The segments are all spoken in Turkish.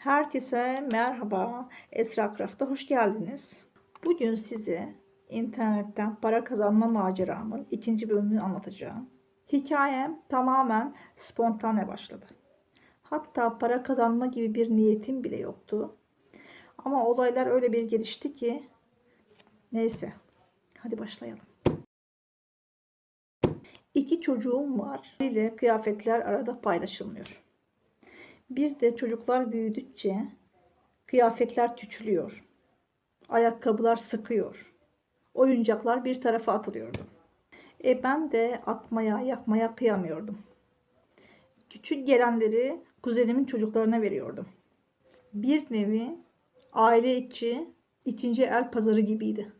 Herkese merhaba. Esra Craft'a hoş geldiniz. Bugün size internetten para kazanma maceramın ikinci bölümünü anlatacağım. Hikayem tamamen spontane başladı. Hatta para kazanma gibi bir niyetim bile yoktu. Ama olaylar öyle bir gelişti ki neyse. Hadi başlayalım. İki çocuğum var. Bir de kıyafetler arada paylaşılmıyor. Bir de çocuklar büyüdükçe kıyafetler küçülüyor. Ayakkabılar sıkıyor. Oyuncaklar bir tarafa atılıyordu. E ben de atmaya, yakmaya kıyamıyordum. Küçük gelenleri kuzenimin çocuklarına veriyordum. Bir nevi aile içi ikinci el pazarı gibiydi.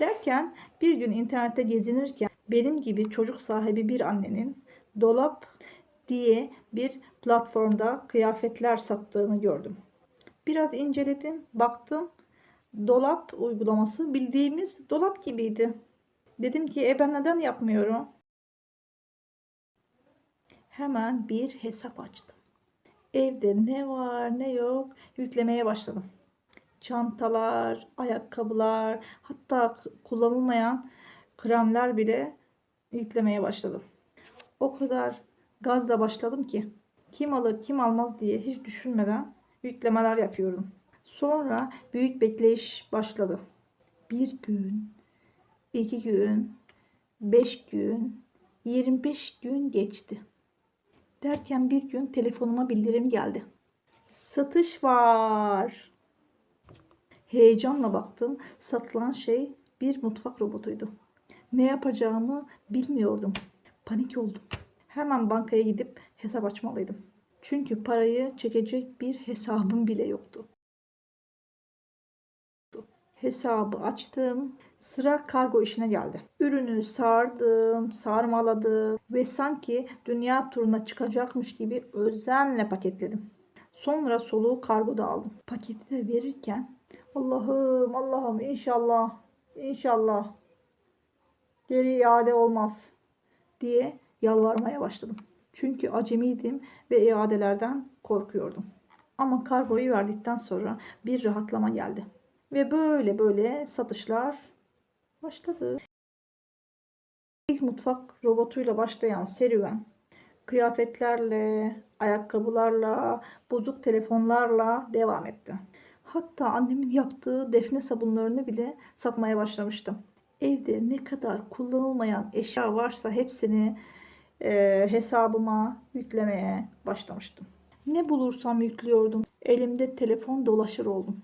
Derken bir gün internette gezinirken benim gibi çocuk sahibi bir annenin dolap diye bir platformda kıyafetler sattığını gördüm. Biraz inceledim, baktım. Dolap uygulaması bildiğimiz dolap gibiydi. Dedim ki e ben neden yapmıyorum? Hemen bir hesap açtım. Evde ne var ne yok yüklemeye başladım. Çantalar, ayakkabılar, hatta kullanılmayan kremler bile yüklemeye başladım. O kadar gazla başladım ki kim alır kim almaz diye hiç düşünmeden yüklemeler yapıyorum. Sonra büyük bekleyiş başladı. Bir gün, iki gün, beş gün, 25 gün geçti. Derken bir gün telefonuma bildirim geldi. Satış var. Heyecanla baktım. Satılan şey bir mutfak robotuydu. Ne yapacağımı bilmiyordum. Panik oldum. Hemen bankaya gidip hesap açmalıydım. Çünkü parayı çekecek bir hesabım bile yoktu. Hesabı açtım. Sıra kargo işine geldi. Ürünü sardım, sarmaladım ve sanki dünya turuna çıkacakmış gibi özenle paketledim. Sonra soluğu kargoda aldım. Paketi de verirken Allah'ım Allah'ım inşallah inşallah geri iade olmaz diye yalvarmaya başladım. Çünkü acemiydim ve iadelerden korkuyordum. Ama kargoyu verdikten sonra bir rahatlama geldi. Ve böyle böyle satışlar başladı. İlk mutfak robotuyla başlayan serüven kıyafetlerle, ayakkabılarla, bozuk telefonlarla devam etti. Hatta annemin yaptığı defne sabunlarını bile satmaya başlamıştım. Evde ne kadar kullanılmayan eşya varsa hepsini e, hesabıma yüklemeye başlamıştım. Ne bulursam yüklüyordum. Elimde telefon dolaşır oldum.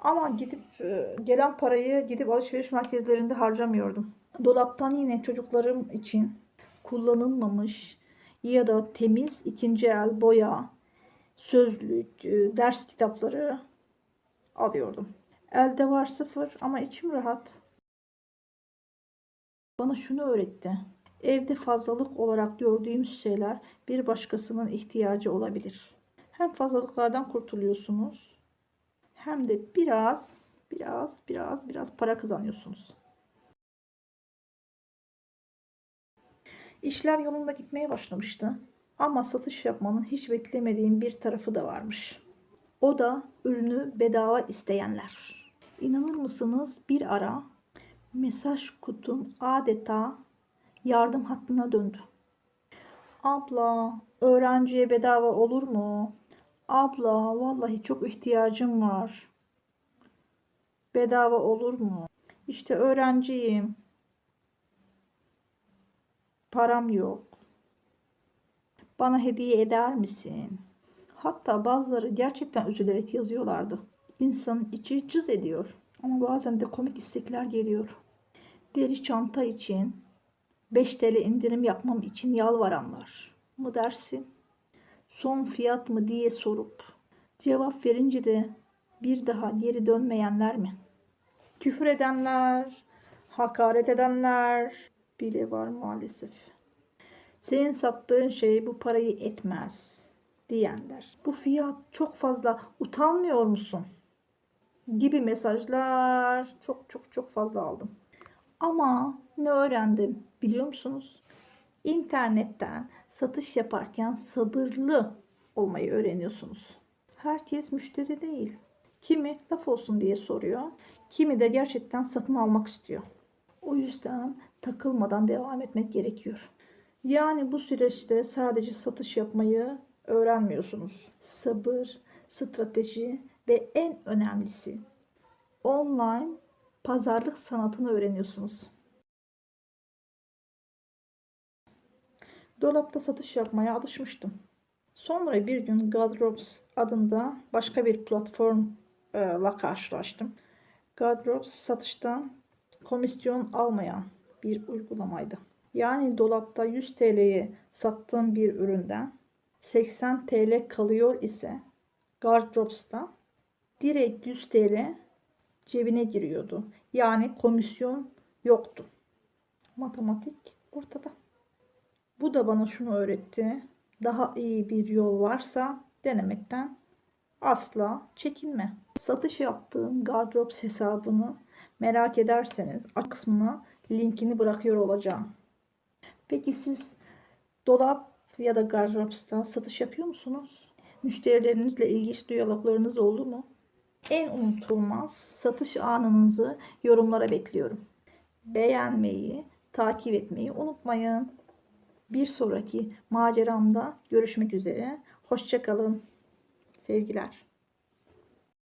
Ama gidip e, gelen parayı gidip alışveriş merkezlerinde harcamıyordum. Dolaptan yine çocuklarım için kullanılmamış ya da temiz ikinci el boya, sözlük, e, ders kitapları alıyordum. Elde var sıfır ama içim rahat. Bana şunu öğretti. Evde fazlalık olarak gördüğümüz şeyler bir başkasının ihtiyacı olabilir. Hem fazlalıklardan kurtuluyorsunuz hem de biraz biraz biraz biraz para kazanıyorsunuz. İşler yolunda gitmeye başlamıştı. Ama satış yapmanın hiç beklemediğim bir tarafı da varmış. O da ürünü bedava isteyenler. İnanır mısınız bir ara mesaj kutum adeta yardım hattına döndü. Abla, öğrenciye bedava olur mu? Abla, vallahi çok ihtiyacım var. Bedava olur mu? İşte öğrenciyim. Param yok. Bana hediye eder misin? Hatta bazıları gerçekten üzülerek yazıyorlardı. İnsanın içi cız ediyor. Ama bazen de komik istekler geliyor. Deri çanta için 5 TL indirim yapmam için yalvaranlar mı dersin? Son fiyat mı diye sorup cevap verince de bir daha geri dönmeyenler mi? Küfür edenler, hakaret edenler bile var maalesef. Senin sattığın şey bu parayı etmez diyenler. Bu fiyat çok fazla utanmıyor musun? Gibi mesajlar çok çok çok fazla aldım. Ama ne öğrendim biliyor musunuz? İnternetten satış yaparken sabırlı olmayı öğreniyorsunuz. Herkes müşteri değil. Kimi laf olsun diye soruyor. Kimi de gerçekten satın almak istiyor. O yüzden takılmadan devam etmek gerekiyor. Yani bu süreçte sadece satış yapmayı öğrenmiyorsunuz. Sabır, strateji ve en önemlisi online pazarlık sanatını öğreniyorsunuz. Dolapta satış yapmaya alışmıştım. Sonra bir gün Gadrops adında başka bir platformla karşılaştım. Gadrops satıştan komisyon almayan bir uygulamaydı. Yani dolapta 100 TL'ye sattığım bir üründen 80 TL kalıyor ise Gardrops'ta direkt 100 TL cebine giriyordu. Yani komisyon yoktu. Matematik ortada. Bu da bana şunu öğretti. Daha iyi bir yol varsa denemekten asla çekinme. Satış yaptığım Gardrops hesabını merak ederseniz alt kısmına linkini bırakıyor olacağım. Peki siz dolap ya da Gardrops'ta satış yapıyor musunuz? Müşterilerinizle ilginç diyaloglarınız oldu mu? En unutulmaz satış anınızı yorumlara bekliyorum. Beğenmeyi, takip etmeyi unutmayın. Bir sonraki maceramda görüşmek üzere. Hoşçakalın. Sevgiler.